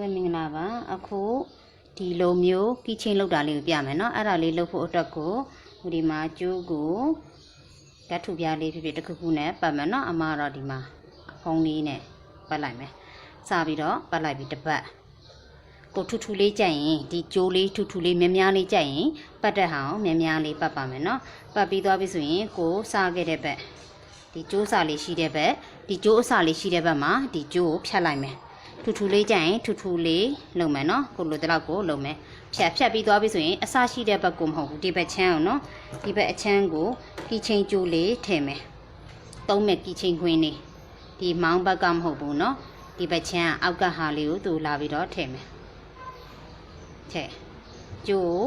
ဝင်းမင်္ဂလာပါအခုဒီလိုမျိုးကီချင်းလောက်တာလေးကိုပြမယ်เนาะအဲ့ဒါလေးလုပ်ဖို့အတွက်ကိုဟိုဒီမှာကျိုးကိုဓာတ်ထုပြားလေးဖြစ်ဖြစ်တစ်ခုခုနဲ့ပတ်မယ်เนาะအမတော့ဒီမှာဖုံးလေးနဲ့ပတ်လိုက်မယ်စပြီးတော့ပတ်လိုက်ပြီးတစ်ပတ်ကိုထူထူလေးကြိုက်ရင်ဒီကျိုးလေးထူထူလေးများများလေးကြိုက်ရင်ပတ်တဲ့ဟာအောင်များများလေးပတ်ပါမယ်เนาะပတ်ပြီးသွားပြီဆိုရင်ကိုစားခဲ့တဲ့ဘက်ဒီကျိုးစာလေးရှိတဲ့ဘက်ဒီကျိုးအစာလေးရှိတဲ့ဘက်မှာဒီကျိုးကိုဖြတ်လိုက်မယ် ထူထူလေးကြရင်ထူထူလေးလုံမယ်နော်ကိုလိုတလောက်ကိုလုံမယ်ဖြတ်ဖြတ်ပြီးသွားပြီဆိုရင်အစရှိတဲ့ဘက်ကိုမဟုတ်ဘူးဒီဘက်ချမ်းအောင်နော်ဒီဘက်အချမ်းကိုကီချင်းကျိုးလေးထည့်မယ်သုံးမယ်ကီချင်းခွင်းလေးဒီမောင်းဘက်ကမဟုတ်ဘူးနော်ဒီဘက်ချမ်းအောက်ကဟာလေးကိုသူလာပြီးတော့ထည့်မယ်ထည့်ကျိုး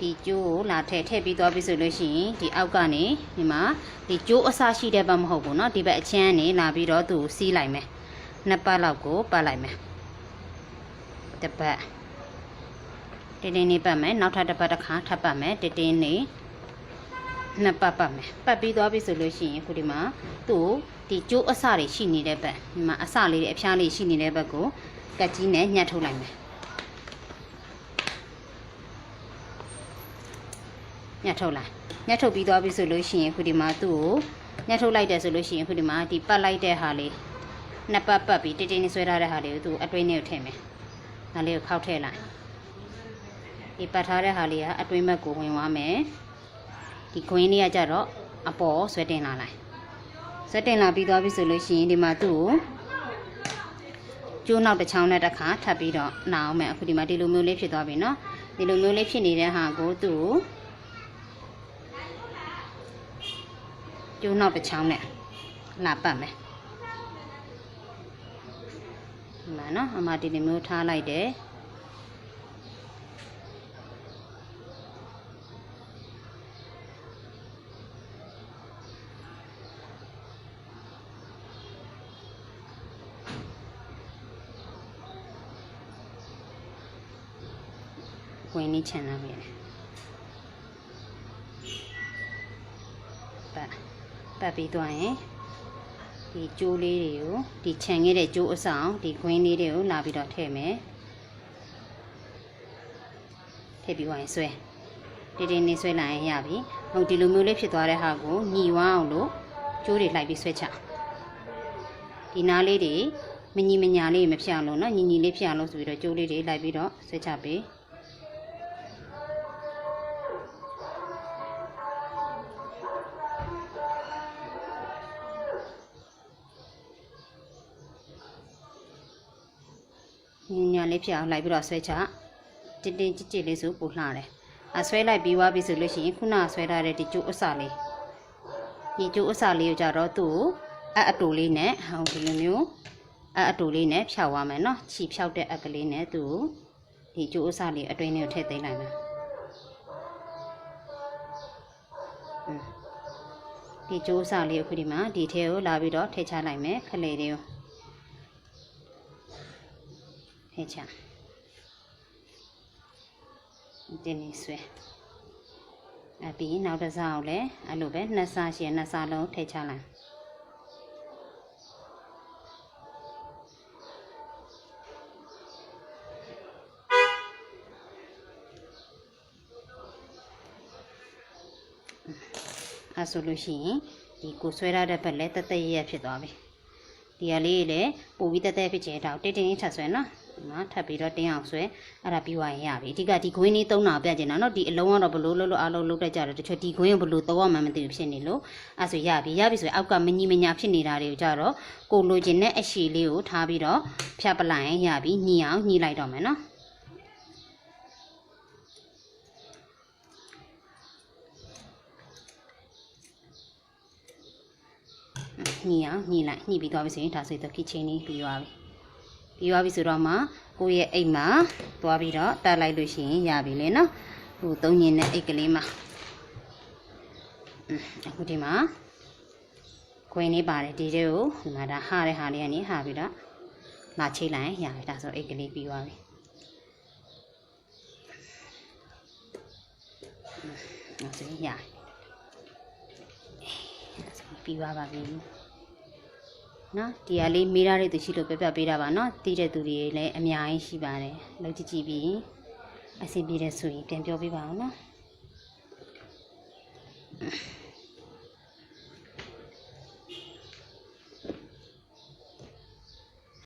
ဒီကျိုးကိုလာထည့်ထည့်ပြီးသွားပြီဆိုလို့ရှိရင်ဒီအောက်ကနေဒီမှာဒီကျိုးအစရှိတဲ့ဘက်မဟုတ်ဘူးเนาะဒီဘက်အချမ်းကနေလာပြီးတော့သူကိုစီးလိုက်မယ် နှစ်ပတ်လောက်ကိုပတ်လိုက်မယ်တစ်ပတ်တင်းတင်းလေးပတ်မယ်နောက်ထပ်တစ်ပတ်တစ်ခါထပ်ပတ်မယ်တင်းတင်းလေးနှစ်ပတ်ပတ်မယ်ပတ်ပြီးသွားပြီဆိုလို့ရှိရင်ခုဒီမှာသူ့ဒီကျိုးအစတွေရှိနေတဲ့ဘက်ဒီမှာအစလေးတွေအဖျားလေးရှိနေတဲ့ဘက်ကိုကတ်ကြီးနဲ့ညှက်ထုတ်လိုက်မယ်ညှက်ထုတ်လိုက်ညှက်ထုတ်ပြီးသွားပြီဆိုလို့ရှိရင်ခုဒီမှာသူ့ကိုညှက်ထုတ်လိုက်တယ်ဆိုလို့ရှိရင်ခုဒီမှာဒီပတ်လိုက်တဲ့ဟာလေး နှစ်ပတ်ပတ်ပြီးတိတိနဲ့ဆွဲထားတဲ့ဟာလေးကိုသူအတွင်းထဲကိုထည့်မယ်။ဒါလေးကိုခောက်ထည့်လိုက်။ဒီပတ်ထားတဲ့ဟာလေးကအတွင်းဘက်ကိုဝင်သွားမယ်။ဒီခွင်းလေးကကြတော့အပေါ်ဆွဲတင်လာလိုက်။ဆွဲတင်လာပြီးသွားပြီဆိုလို့ရှိရင်ဒီမှာသူ့ကိုကျိုးနောက်တစ်ချောင်းနဲ့တစ်ခါထပ်ပြီးတော့နာအောင်မယ်အခုဒီမှာဒီလိုမျိုးလေးဖြစ်သွားပြီနော်။ဒီလိုမျိုးလေးဖြစ်နေတဲ့ဟာကိုသူ့ကိုကျိုးနောက်တစ်ချောင်းနဲ့လာပတ်မယ် ဒီမှာနော်အမဒီလိုမျိုးထားလိုက်တယ်ဝင်နေချင်တာပဲပတ်ပတ်ပြီးသွားရင် ဒီကျိုးလေးတွေကိုဒီခြံခဲ့တဲ့ကျိုးအဆောင်ဒီခွင်းလေးတွေကိုလာပြီးတော့ထည့်မယ်ထည့်ပြီးဝိုင်းဆွဲတင်းတင်းလေးဆွဲလိုက်ရင်ရပြီဟုတ်ဒီလိုမျိုးလေးဖြစ်သွားတဲ့ဟာကိုညီဝမ်းအောင်လို့ကျိုးတွေလိုက်ပြီးဆွဲချဒီနားလေးတွေမညီမညာလေးမဖြစ်အောင်လို့နော်ညီညီလေးဖြစ်အောင်လို့ဆိုပြီးတော့ကျိုးလေးတွေလိုက်ပြီးတော့ဆွဲချပေး ညီညာလေးဖြစ်အောင်လိုက်ပြီးတော့ဆွဲချတင်းတင်းကြစ်ကြစ်လေးဆိုပူလှတယ်အဆွဲလိုက်ပြီးသွားပြီဆိုလို့ရှိရင်ခုနဆွဲထားတဲ့ဒီကျိုးအစလေးဒီကျိုးအစလေးကိုကြတော့သူ့ကိုအအတူလေးနဲ့ဟောဒီလိုမျိုးအအတူလေးနဲ့ဖြောက်သွားမယ်နော်ခြီဖြောက်တဲ့အကလေးနဲ့သူ့ကိုဒီကျိုးအစလေးအတွင်းထဲကိုထည့်သိမ်းလိုက်မယ်อืมဒီကျိုးအစလေးကိုခုဒီမှာဒီထဲကိုလာပြီးတော့ထည့်ချလိုက်မယ်ခလေလေးကို ထည့်ချတင်းနေဆွဲအပြီးနောက်တစ်စားကိုလည်းအဲ့လိုပဲနှစ်စားရှည်နှစ်စားလုံးထည့်ချလိုက်အဲဆိုလို့ရှိရင်ဒီကိုဆွဲရတဲ့ဘက်လည်းတသက်ရရဖြစ်သွားပြီဒီဟာလေးလည်းပို့ပြီးတက်တက်ဖြစ်ချင်တော့တင်းတင်းလေးထပ်ဆွဲနော် ဒီမှာထပ်ပြီးတော့တင်းအောင်ဆွဲအဲ့ဒါပြီးသွားရင်ရပြီအဓိကဒီခွင်းလေးသုံးတာပြချင်တာနော်ဒီအလုံးကတော့ဘလို့လို့လို့အားလုံးလုံးတက်ကြတယ်တချို့ဒီခွင်းကိုဘလို့တော့မှမသိဘူးဖြစ်နေလို့အဲ့ဆိုရပြီရပြီဆိုရင်အောက်ကမညီမညာဖြစ်နေတာတွေကိုကြတော့ကိုလိုချင်တဲ့အရှည်လေးကိုထားပြီးတော့ဖြတ်ပလိုက်ရင်ရပြီညီအောင်ညီလိုက်တော့မယ်နော်ညီအောင်ညီလိုက်ညီပြီးသွားပြီဆိုရင်ဒါဆိုတော့ kitchen လေးပြီးသွားပြီ ပြီးသွားပြီဆိုတော့မှကိုယ့်ရဲ့အိမ်မှာသွားပြီးတော့တက်လိုက်လို့ရှိရင်ရပြီလေနော်ဟိုသုံးညင်တဲ့အိတ်ကလေးမှာအင်းအခုဒီမှာခွင်းလေးပါတယ်ဒီတဲ့ကိုဒီမှာဒါဟာတဲ့ဟာလေးကနေဟာပြီးတော့လာချိတ်လိုက်ရင်ရပြီဒါဆိုအိတ်ကလေးပြီးသွားပြီအင်းဒါဆိုရင်ရပြီပြီးသွားပါပြီ နော်ဒီဟာလေးမေးရတဲ့သူရှိလို့ပြပြပေးတာပါနော်တီးတဲ့သူတွေလည်းအများကြီးရှိပါတယ်လောက်ကြည့်ကြည့်ပြီးအဆင်ပြေတယ်ဆိုရင်ပြန်ပြောပြပါအောင်နော်